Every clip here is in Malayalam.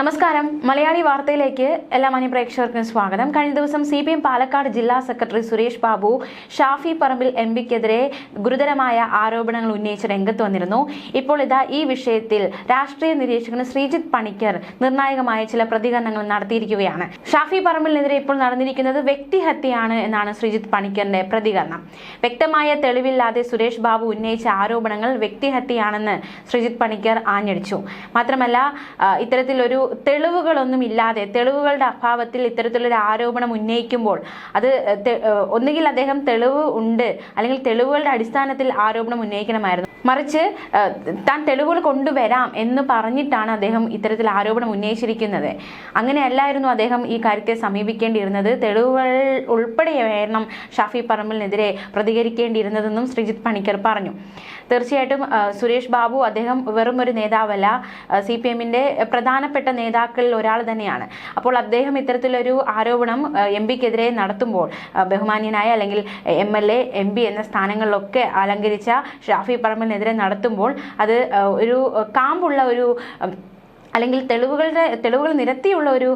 നമസ്കാരം. മലയാളി വാർത്തയിലേക്ക് എല്ലാ മാന്യപ്രേക്ഷകർക്കും സ്വാഗതം. കഴിഞ്ഞ ദിവസം സി പി എം പാലക്കാട് ജില്ലാ സെക്രട്ടറി സുരേഷ് ബാബു ഷാഫി പറമ്പിൽ എം പിക്കെതിരെ ഗുരുതരമായ ആരോപണങ്ങൾ ഉന്നയിച്ച് രംഗത്ത് വന്നിരുന്നു. ഇപ്പോൾ ഇതാ ഈ വിഷയത്തിൽ രാഷ്ട്രീയ നിരീക്ഷകൻ ശ്രീജിത്ത് പണിക്കർ നിർണായകമായ ചില പ്രതികരണങ്ങൾ നടത്തിയിരിക്കുകയാണ്. ഷാഫി പറമ്പിലിനെതിരെ ഇപ്പോൾ നടന്നിരിക്കുന്നത് വ്യക്തിഹത്യയാണ് എന്നാണ് ശ്രീജിത്ത് പണിക്കറിന്റെ പ്രതികരണം. വ്യക്തമായ തെളിവില്ലാതെ സുരേഷ് ബാബു ഉന്നയിച്ച ആരോപണങ്ങൾ വ്യക്തിഹത്യയാണെന്ന് ശ്രീജിത്ത് പണിക്കർ ആഞ്ഞടിച്ചു. മാത്രമല്ല ആ, തെളിവുകളൊന്നും ഇല്ലാതെ തെളിവുകളുടെ അഭാവത്തിൽ ഇത്തരത്തിലൊരു ആരോപണം ഉന്നയിക്കുമ്പോൾ അത് ഒന്നുകിൽ അദ്ദേഹം തെളിവ് ഉണ്ട് അല്ലെങ്കിൽ തെളിവുകളുടെ അടിസ്ഥാനത്തിൽ ആരോപണം ഉന്നയിക്കണമായിരുന്നു. മറിച്ച് താൻ തെളിവുകൾ കൊണ്ടുവരാം എന്ന് പറഞ്ഞിട്ടാണ് അദ്ദേഹം ഇത്തരത്തിൽ ആരോപണം ഉന്നയിച്ചിരിക്കുന്നത്. അങ്ങനെയല്ലായിരുന്നു അദ്ദേഹം ഈ കാര്യത്തെ സമീപിക്കേണ്ടിയിരുന്നത്. തെളിവുകൾ ഉൾപ്പെടെ വേണം ഷാഫി പറമ്പലിനെതിരെ പ്രതികരിക്കേണ്ടിയിരുന്നതെന്നും ശ്രീജിത്ത് പണിക്കർ പറഞ്ഞു. തീർച്ചയായിട്ടും സുരേഷ് ബാബു അദ്ദേഹം വെറും ഒരു നേതാവല്ല. സി പി എമ്മിന്റെ പ്രധാനപ്പെട്ട നേതാക്കളിൽ ഒരാൾ തന്നെയാണ്. അപ്പോൾ അദ്ദേഹം ഇത്തരത്തിലൊരു ആരോപണം എം പിക്കെതിരെ നടത്തുമ്പോൾ ബഹുമാന്യനായ അല്ലെങ്കിൽ M L A M P എന്ന സ്ഥാനങ്ങളിലൊക്കെ അലങ്കരിച്ച ഷാഫി പറമ്പലിനെതിരെ നടത്തുമ്പോൾ അത് ഒരു കാമ്പുള്ള ഒരു അല്ലെങ്കിൽ തെളിവുകളുടെ തെളിവുകൾ നിരത്തിയുള്ള ഒരു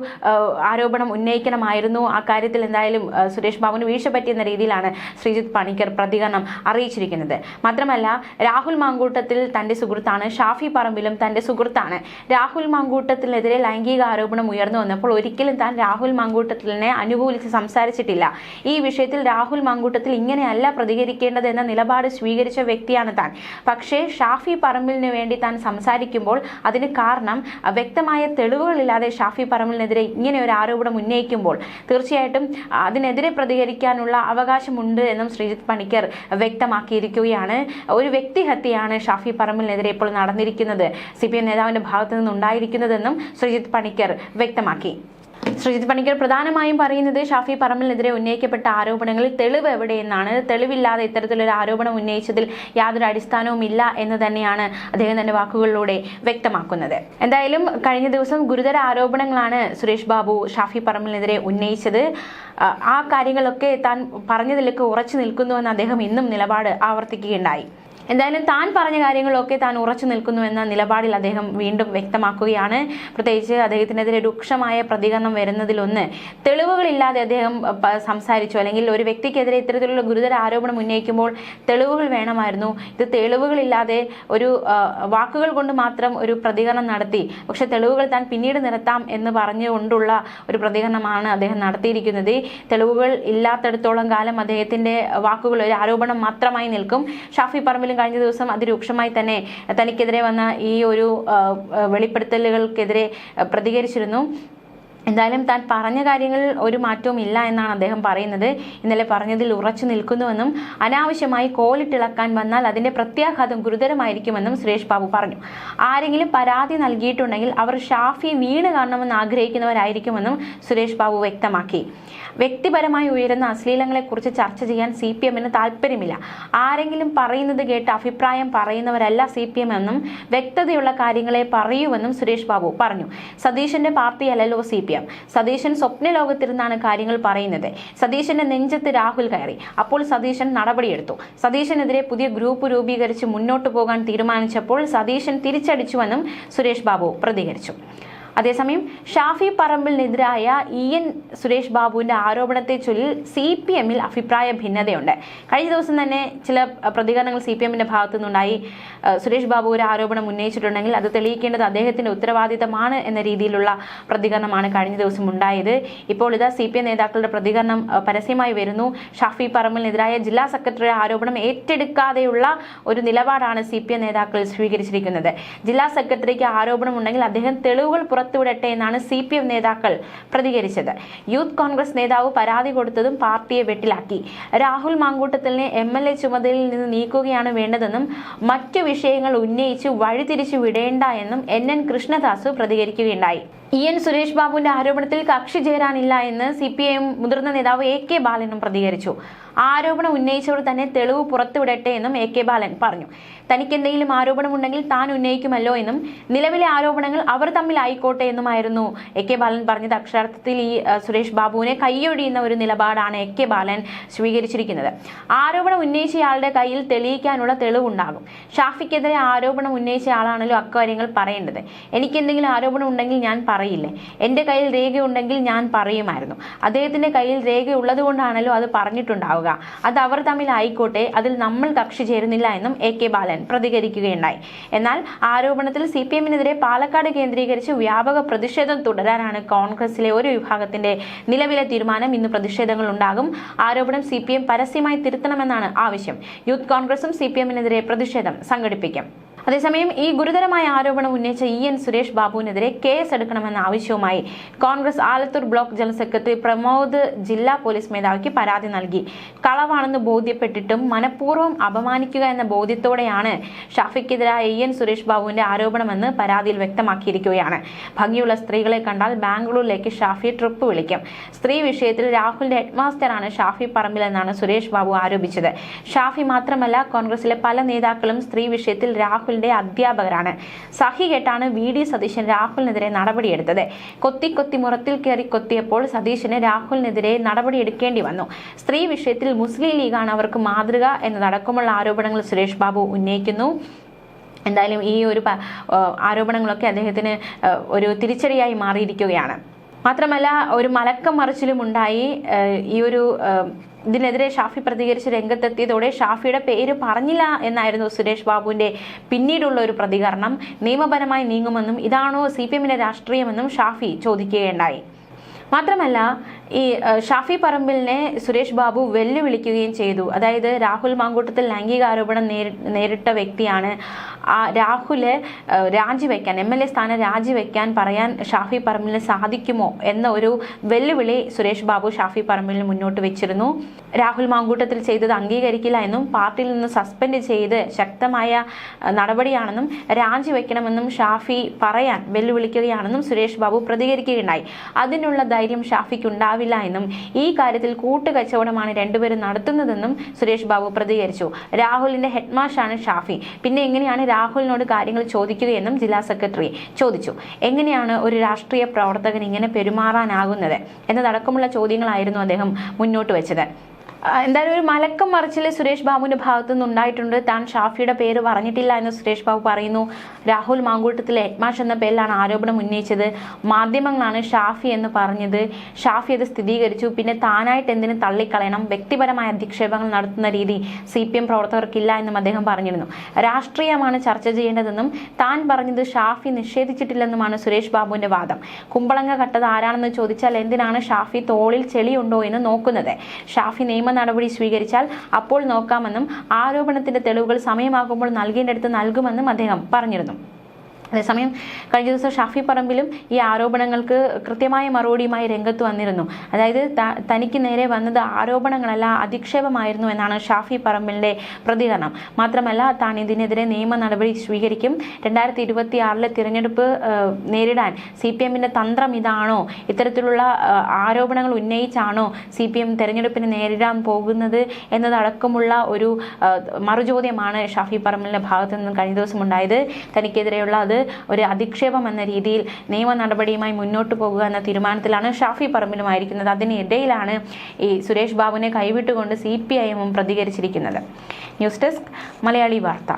ആരോപണം ഉന്നയിക്കണമായിരുന്നു. ആ കാര്യത്തിൽ എന്തായാലും സുരേഷ് ബാബുവിന് വീഴ്ച പറ്റിയെന്ന രീതിയിലാണ് ശ്രീജിത്ത് പണിക്കർ പ്രതികരണം അറിയിച്ചിരിക്കുന്നത്. മാത്രമല്ല രാഹുൽ മാങ്കൂട്ടത്തിൽ തന്റെ സുഹൃത്താണ് ഷാഫി പറമ്പിലും തന്റെ സുഹൃത്താണ്. രാഹുൽ മാങ്കൂട്ടത്തിനെതിരെ ലൈംഗിക ആരോപണം ഉയർന്നു വന്നപ്പോൾ ഒരിക്കലും താൻ രാഹുൽ മാങ്കൂട്ടത്തിനെ അനുകൂലിച്ച് സംസാരിച്ചിട്ടില്ല. ഈ വിഷയത്തിൽ രാഹുൽ മാങ്കൂട്ടത്തിൽ ഇങ്ങനെയല്ല പ്രതികരിക്കേണ്ടത് എന്ന നിലപാട് സ്വീകരിച്ച വ്യക്തിയാണ് താൻ. പക്ഷേ ഷാഫി പറമ്പിലിന് വേണ്ടി താൻ സംസാരിക്കുമ്പോൾ അതിന് കാരണം വ്യക്തമായ തെളിവുകളില്ലാതെ ഷാഫി പറമ്പിലിനെതിരെ ഇങ്ങനെ ഒരു ആരോപണം ഉന്നയിക്കുമ്പോൾ തീർച്ചയായിട്ടും അതിനെതിരെ പ്രതികരിക്കാനുള്ള അവകാശമുണ്ട് എന്നും ശ്രീജിത്ത് പണിക്കർ വ്യക്തമാക്കിയിരിക്കുകയാണ്. ഒരു വ്യക്തിഹത്യയാണ് ഷാഫി പറമ്പിലിനെതിരെ ഇപ്പോൾ നടന്നിരിക്കുന്നത്. സി പി എം നേതാവിന്റെ ഭാഗത്തു നിന്നുണ്ടായിരിക്കുന്നതെന്നും ശ്രീജിത്ത് പണിക്കർ വ്യക്തമാക്കി. ശ്രീജിത്ത് പണിക്കർ പ്രധാനമായും പറയുന്നത് ഷാഫി പറമ്പിനെതിരെ ഉന്നയിക്കപ്പെട്ട ആരോപണങ്ങളിൽ തെളിവ് എവിടെയെന്നാണ്? തെളിവില്ലാതെ ഇത്തരത്തിലൊരു ആരോപണം ഉന്നയിച്ചതിൽ യാതൊരു അടിസ്ഥാനവും ഇല്ല എന്ന് തന്നെയാണ് അദ്ദേഹം തന്റെ വാക്കുകളിലൂടെ വ്യക്തമാക്കുന്നത്. എന്തായാലും കഴിഞ്ഞ ദിവസം ഗുരുതര ആരോപണങ്ങളാണ് സുരേഷ് ബാബു ഷാഫി പറമ്പിനെതിരെ ഉന്നയിച്ചത്. ആ കാര്യങ്ങളൊക്കെ താൻ പറഞ്ഞതിലൊക്കെ ഉറച്ചു നിൽക്കുന്നുവെന്ന് അദ്ദേഹം ഇന്നും നിലപാട് ആവർത്തിക്കുകയുണ്ടായി. എന്തായാലും താൻ പറഞ്ഞ കാര്യങ്ങളൊക്കെ താൻ ഉറച്ചു നിൽക്കുന്നു എന്ന നിലപാടിൽ അദ്ദേഹം വീണ്ടും വ്യക്തമാക്കുകയാണ്. പ്രത്യേകിച്ച് അദ്ദേഹത്തിനെതിരെ രൂക്ഷമായ പ്രതികരണം വരുന്നതിലൊന്ന് തെളിവുകളില്ലാതെ അദ്ദേഹം സംസാരിച്ചു. അല്ലെങ്കിൽ ഒരു വ്യക്തിക്കെതിരെ ഇത്തരത്തിലുള്ള ഗുരുതര ആരോപണം ഉന്നയിക്കുമ്പോൾ തെളിവുകൾ വേണമായിരുന്നു. ഇത് തെളിവുകളില്ലാതെ ഒരു വാക്കുകൾ കൊണ്ട് മാത്രം ഒരു പ്രതികരണം നടത്തി. പക്ഷെ തെളിവുകൾ താൻ പിന്നീട് നിരത്താം എന്ന് പറഞ്ഞുകൊണ്ടുള്ള ഒരു പ്രതികരണമാണ് അദ്ദേഹം നടത്തിയിരിക്കുന്നത്. തെളിവുകൾ ഇല്ലാത്തടത്തോളം കാലം അദ്ദേഹത്തിന്റെ വാക്കുകൾ ഒരു ആരോപണം മാത്രമായി നിൽക്കും. ഷാഫി പറമ്പിലും കഴിഞ്ഞ ദിവസം അതിരൂക്ഷമായി തന്നെ തനിക്കെതിരെ വന്ന ഈ ഒരു വെളിപ്പെടുത്തലുകൾക്കെതിരെ പ്രതികരിച്ചിരുന്നു. എന്തായാലും താൻ പറഞ്ഞ കാര്യങ്ങളിൽ ഒരു മാറ്റവും ഇല്ല എന്നാണ് അദ്ദേഹം പറയുന്നത്. ഇന്നലെ പറഞ്ഞതിൽ ഉറച്ചു നിൽക്കുന്നുവെന്നും അനാവശ്യമായി കോലിട്ടിളക്കാൻ വന്നാൽ അതിന്റെ പ്രത്യാഘാതം ഗുരുതരമായിരിക്കുമെന്നും സുരേഷ് ബാബു പറഞ്ഞു. ആരെങ്കിലും പരാതി നൽകിയിട്ടുണ്ടെങ്കിൽ അവർ ഷാഫി വീണ് കാണണമെന്ന് ആഗ്രഹിക്കുന്നവരായിരിക്കുമെന്നും സുരേഷ് ബാബു വ്യക്തമാക്കി. വ്യക്തിപരമായി ഉയരുന്ന അശ്ലീലങ്ങളെക്കുറിച്ച് ചർച്ച ചെയ്യാൻ സി പി എമ്മിന് താല്പര്യമില്ല ആരെങ്കിലും പറയുന്നത് കേട്ട് അഭിപ്രായം പറയുന്നവരല്ല സി പി എം എന്നും വ്യക്തതയുള്ള കാര്യങ്ങളെ പറയൂവെന്നും സുരേഷ് ബാബു പറഞ്ഞു. സതീശന്റെ പാർട്ടിയല്ലല്ലോ സി പി എം സതീശൻ സ്വപ്ന ലോകത്തിരുന്നാണ് കാര്യങ്ങൾ പറയുന്നത്. സതീശന്റെ നെഞ്ചത്ത് രാഹുൽ കയറി. അപ്പോൾ സതീശൻ നടപടിയെടുത്തു. സതീശനെതിരെ പുതിയ ഗ്രൂപ്പ് രൂപീകരിച്ച് മുന്നോട്ട് പോകാൻ തീരുമാനിച്ചപ്പോൾ സതീശൻ തിരിച്ചടിച്ചുവെന്നും സുരേഷ് ബാബു പ്രതികരിച്ചു. അതേസമയം ഷാഫി പറമ്പിലിനെതിരായ ഇ എൻ സുരേഷ് ബാബുവിന്റെ ആരോപണത്തെ ചൊല്ലി സി പി എമ്മിൽ അഭിപ്രായ ഭിന്നതയുണ്ട്. കഴിഞ്ഞ ദിവസം തന്നെ ചില പ്രതികരണങ്ങൾ സി പി എമ്മിന്റെ ഭാഗത്തു നിന്നുണ്ടായി സുരേഷ് ബാബു ഒരു ആരോപണം ഉന്നയിച്ചിട്ടുണ്ടെങ്കിൽ അത് തെളിയിക്കേണ്ടത് അദ്ദേഹത്തിന്റെ ഉത്തരവാദിത്തമാണ് എന്ന രീതിയിലുള്ള പ്രതികരണമാണ് കഴിഞ്ഞ ദിവസം ഉണ്ടായത്. ഇപ്പോൾ ഇതാ സി പി എം നേതാക്കളുടെ പ്രതികരണം പരസ്യമായി വരുന്നു. ഷാഫി പറമ്പിലിനെതിരായ ജില്ലാ സെക്രട്ടറി ആരോപണം ഏറ്റെടുക്കാതെയുള്ള ഒരു നിലപാടാണ് സി പി എം നേതാക്കൾ സ്വീകരിച്ചിരിക്കുന്നത്. ജില്ലാ സെക്രട്ടറിക്ക് ആരോപണമുണ്ടെങ്കിൽ അദ്ദേഹം തെളിവുകൾ പുറത്തുവിടട്ടെ എന്നാണ് സി പി എം നേതാക്കൾ പ്രതികരിച്ചത്. യൂത്ത് കോൺഗ്രസ് നേതാവ് പരാതി കൊടുത്തതും പാർട്ടിയെ വെട്ടിലാക്കി. രാഹുൽ മാങ്കൂട്ടത്തിലിനെ എം എൽ എ ചുമതലയിൽ നിന്ന് നീക്കുകയാണ് വേണ്ടതെന്നും മറ്റു വിഷയങ്ങൾ ഉന്നയിച്ച് വഴിതിരിച്ചു വിടേണ്ട എന്നും എൻ എൻ കൃഷ്ണദാസു പ്രതികരിക്കുകയുണ്ടായി. ഇ എൻ സുരേഷ് ബാബുവിന്റെ ആരോപണത്തിൽ കക്ഷി ചേരാനില്ല എന്ന് സി പി ഐ മുതിർന്ന നേതാവ് എ കെ ബാലനും പ്രതികരിച്ചു. ആരോപണം ഉന്നയിച്ചവർ തന്നെ തെളിവ് പുറത്തുവിടട്ടെ എന്നും എ കെ ബാലൻ പറഞ്ഞു. തനിക്ക് എന്തെങ്കിലും ആരോപണമുണ്ടെങ്കിൽ താൻ ഉന്നയിക്കുമല്ലോ എന്നും നിലവിലെ ആരോപണങ്ങൾ അവർ തമ്മിൽ ആയിക്കോട്ടെ എന്നുമായിരുന്നു എ കെ ബാലൻ പറഞ്ഞത്. അക്ഷരാർത്ഥത്തിൽ ഈ സുരേഷ് ബാബുവിനെ കൈയൊഴിയുന്ന ഒരു നിലപാടാണ് എ കെ ബാലൻ സ്വീകരിച്ചിരിക്കുന്നത്. ആരോപണം ഉന്നയിച്ചയാളുടെ കയ്യിൽ തെളിയിക്കാനുള്ള തെളിവുണ്ടാകും. ഷാഫിക്കെതിരെ ആരോപണം ഉന്നയിച്ച ആളാണല്ലോ അക്കാര്യങ്ങൾ പറയേണ്ടത്. എനിക്ക് എന്തെങ്കിലും ആരോപണം ഉണ്ടെങ്കിൽ ഞാൻ പറയും. പറയില്ലേ? എന്റെ കയ്യിൽ രേഖയുണ്ടെങ്കിൽ ഞാൻ പറയുമായിരുന്നു. അദ്ദേഹത്തിന്റെ കയ്യിൽ രേഖയുള്ളത് കൊണ്ടാണല്ലോ അത് പറഞ്ഞിട്ടുണ്ടാവുക. അത് അവർ തമ്മിലായിക്കോട്ടെ അതിൽ നമ്മൾ കക്ഷി ചേരുന്നില്ല എന്നും എ കെ ബാലൻ പ്രതികരിക്കുകയുണ്ടായി. എന്നാൽ ആരോപണത്തിൽ സി പി എമ്മിനെതിരെ പാലക്കാട് കേന്ദ്രീകരിച്ച് വ്യാപക പ്രതിഷേധം തുടരാനാണ് കോൺഗ്രസിലെ ഒരു വിഭാഗത്തിന്റെ നിലവിലെ തീരുമാനം. ഇന്ന് പ്രതിഷേധങ്ങൾ ഉണ്ടാകും. ആരോപണം സി പരസ്യമായി തിരുത്തണമെന്നാണ് ആവശ്യം. യൂത്ത് കോൺഗ്രസും സി പി എമ്മിനെതിരെ പ്രതിഷേധം സംഘടിപ്പിക്കും. അതേസമയം ഈ ഗുരുതരമായ ആരോപണം ഉന്നയിച്ച ഇ എൻ സുരേഷ് ബാബുവിനെതിരെ കേസ് എടുക്കണമെന്ന ആവശ്യവുമായി Congress Alathur block general secretary Pramod ജില്ലാ പോലീസ് മേധാവിക്ക് പരാതി നൽകി. കളവാണെന്ന് ബോധ്യപ്പെട്ടിട്ടും മനഃപൂർവം അപമാനിക്കുക എന്ന ബോധ്യത്തോടെയാണ് ഷാഫിക്കെതിരായ ഇ എൻ സുരേഷ് ബാബുവിന്റെ ആരോപണമെന്ന് പരാതിയിൽ വ്യക്തമാക്കിയിരിക്കുകയാണ്. ഭംഗിയുള്ള സ്ത്രീകളെ കണ്ടാൽ ബാംഗ്ലൂരിലേക്ക് ഷാഫി ട്രിപ്പ് വിളിക്കും. സ്ത്രീ വിഷയത്തിൽ രാഹുലിന്റെ ഹെഡ്മാസ്റ്ററാണ് ഷാഫി പറമ്പിൽ എന്നാണ് സുരേഷ് ബാബു ആരോപിച്ചത്. ഷാഫി മാത്രമല്ല കോൺഗ്രസിലെ പല നേതാക്കളും സ്ത്രീ വിഷയത്തിൽ രാഹുലിന്റെ അധ്യാപകരാണ്. സഹി കേട്ടാണ് വി ഡി സതീശൻ രാഹുലിനെതിരെ നടപടിയെടുത്തത്. കൊത്തി കൊത്തി മുറത്തിൽ കയറി കൊത്തിയപ്പോൾ സതീശന് രാഹുലിനെതിരെ നടപടിയെടുക്കേണ്ടി വന്നു. സ്ത്രീ വിഷയത്തിൽ മുസ്ലിം ലീഗാണ് അവർക്ക് മാതൃക എന്നതടക്കമുള്ള ആരോപണങ്ങൾ സുരേഷ് ബാബു ഉന്നയിക്കുന്നു. എന്തായാലും ഈ ഒരു ആരോപണങ്ങളൊക്കെ അദ്ദേഹത്തിന് ഒരു തിരിച്ചടിയായി മാറിയിരിക്കുകയാണ്. മാത്രമല്ല ഒരു മലക്കം മറിച്ചിലും ഉണ്ടായി. ഈ ഒരു ഇതിനെതിരെ ഷാഫി പ്രതികരിച്ച് രംഗത്തെത്തിയതോടെ ഷാഫിയുടെ പേര് പറഞ്ഞില്ല എന്നായിരുന്നു സുരേഷ് ബാബുവിന്റെ പിന്നീടുള്ള ഒരു പ്രതികരണം. നിയമപരമായി നീങ്ങുമെന്നും ഇതാണോ സി പി എമ്മിന്റെ രാഷ്ട്രീയമെന്നും ഷാഫി ചോദിക്കുകയുണ്ടായി. മാത്രമല്ല ഈ ഷാഫി പറമ്പിലിനെ സുരേഷ് ബാബു വെല്ലുവിളിക്കുകയും ചെയ്തു. അതായത് രാഹുൽ മാങ്കൂട്ടത്തിൽ ലൈംഗിക ആരോപണം നേരി നേരിട്ട വ്യക്തിയാണ്. ആ രാഹുൽ രാജിവെക്കാൻ എം എൽ എ സ്ഥാനം രാജിവെക്കാൻ പറയാൻ ഷാഫി പറമ്പിലിന് സാധിക്കുമോ എന്ന ഒരു വെല്ലുവിളി സുരേഷ് ബാബു ഷാഫി പറമ്പിലിന് മുന്നോട്ട് വെച്ചിരുന്നു. രാഹുൽ മാങ്കൂട്ടത്തിൽ ചെയ്തത് അംഗീകരിക്കില്ല എന്നും പാർട്ടിയിൽ നിന്ന് സസ്പെൻഡ് ചെയ്ത് ശക്തമായ നടപടിയാണെന്നും രാജിവെക്കണമെന്നും ഷാഫി പറയാൻ വെല്ലുവിളിക്കുകയാണെന്നും സുരേഷ് ബാബു പ്രതികരിക്കുകയുണ്ടായി. അതിനുള്ള ധൈര്യം ഷാഫിക്ക് ഉണ്ടാവില്ല എന്നും ഈ കാര്യത്തിൽ കൂട്ടുകച്ചവടമാണ് രണ്ടുപേരും നടത്തുന്നതെന്നും സുരേഷ് ബാബു പ്രതികരിച്ചു. രാഹുലിന്റെ ഹെഡ്മാഷാണ് ഷാഫി. പിന്നെ എങ്ങനെയാണ് രാഹുലിനോട് കാര്യങ്ങൾ ചോദിക്കുകയെന്നും ജില്ലാ സെക്രട്ടറി ചോദിച്ചു. എങ്ങനെയാണ് ഒരു രാഷ്ട്രീയ പ്രവർത്തകൻ ഇങ്ങനെ പെരുമാറാനാകുന്നത്? എന്നതടക്കമുള്ള ചോദ്യങ്ങളായിരുന്നു അദ്ദേഹം മുന്നോട്ട് വെച്ചത്. എന്തായാലും ഒരു മലക്കം മറിച്ചിൽ സുരേഷ് ബാബുവിന്റെ ഭാഗത്തു നിന്ന് ഉണ്ടായിട്ടുണ്ട് താൻ ഷാഫിയുടെ പേര് പറഞ്ഞിട്ടില്ല എന്ന് സുരേഷ് ബാബു പറയുന്നു. രാഹുൽ മാങ്കൂട്ടത്തിലെ എഡ്മാഷ് എന്ന പേരിലാണ് ആരോപണം ഉന്നയിച്ചത്. മാധ്യമങ്ങളാണ് ഷാഫി എന്ന് പറഞ്ഞത്. ഷാഫി അത് സ്ഥിരീകരിച്ചു. പിന്നെ താനായിട്ട് എന്തിനു തള്ളിക്കളയണം? വ്യക്തിപരമായ അധിക്ഷേപങ്ങൾ നടത്തുന്ന രീതി സി പി എം പ്രവർത്തകർക്കില്ല എന്നും അദ്ദേഹം പറഞ്ഞിരുന്നു. രാഷ്ട്രീയമാണ് ചർച്ച ചെയ്യേണ്ടതെന്നും താൻ പറഞ്ഞത് ഷാഫി നിഷേധിച്ചിട്ടില്ലെന്നുമാണ് സുരേഷ് ബാബുവിന്റെ വാദം. കുമ്പളങ്ങ കട്ടത് ആരാണെന്ന് ചോദിച്ചാൽ എന്തിനാണ് ഷാഫി തോളിൽ ചെളിയുണ്ടോ എന്ന് നോക്കുന്നത്? ഷാഫി നിയമ നടപടി സ്വീകരിച്ചാൽ അപ്പോൾ നോക്കാമെന്നും ആരോപണത്തിന്റെ തെളിവുകൾ സമയമാകുമ്പോൾ നൽകേണ്ടടുത്ത് നൽകുമെന്നും അദ്ദേഹം പറഞ്ഞിരുന്നു അതേസമയം കഴിഞ്ഞ ദിവസം ഷാഫി പറമ്പിലും ഈ ആരോപണങ്ങൾക്ക് കൃത്യമായ മറുപടിയുമായി രംഗത്ത് വന്നിരുന്നു. അതായത് തനിക്ക് നേരെ വന്നത് ആരോപണങ്ങളല്ല അധിക്ഷേപമായിരുന്നു എന്നാണ് ഷാഫി പറമ്പിലിന്റെ പ്രതികരണം. മാത്രമല്ല താൻ ഇതിനെതിരെ നിയമ നടപടി സ്വീകരിക്കും. രണ്ടായിരത്തി ഇരുപത്തി ആറിലെ തിരഞ്ഞെടുപ്പ് നേരിടാൻ സി പി എമ്മിന്റെ തന്ത്രം ഇതാണോ? ഇത്തരത്തിലുള്ള ആരോപണങ്ങൾ ഉന്നയിച്ചാണോ സി പി എം തെരഞ്ഞെടുപ്പിനെ നേരിടാൻ പോകുന്നത് എന്നതടക്കമുള്ള ഒരു മറുചോദ്യമാണ് ഷാഫി പറമ്പിലിന്റെ ഭാഗത്തു നിന്നും കഴിഞ്ഞ ദിവസം ഉണ്ടായത്. തനിക്കെതിരെയുള്ള അത് ഒരു അധിക്ഷേപം എന്ന രീതിയിൽ നിയമ നടപടിയുമായി മുന്നോട്ട് പോകുക എന്ന തീരുമാനത്തിലാണ് ഷാഫി പറമ്പിലുമായിരിക്കുന്നത്. അതിനിടയിലാണ് ഈ സുരേഷ് ബാബുവിനെ കൈവിട്ടുകൊണ്ട് സി പി ഐ എമ്മും പ്രതികരിച്ചിരിക്കുന്നത്. ന്യൂസ് ഡെസ്ക് മലയാളി വാർത്ത.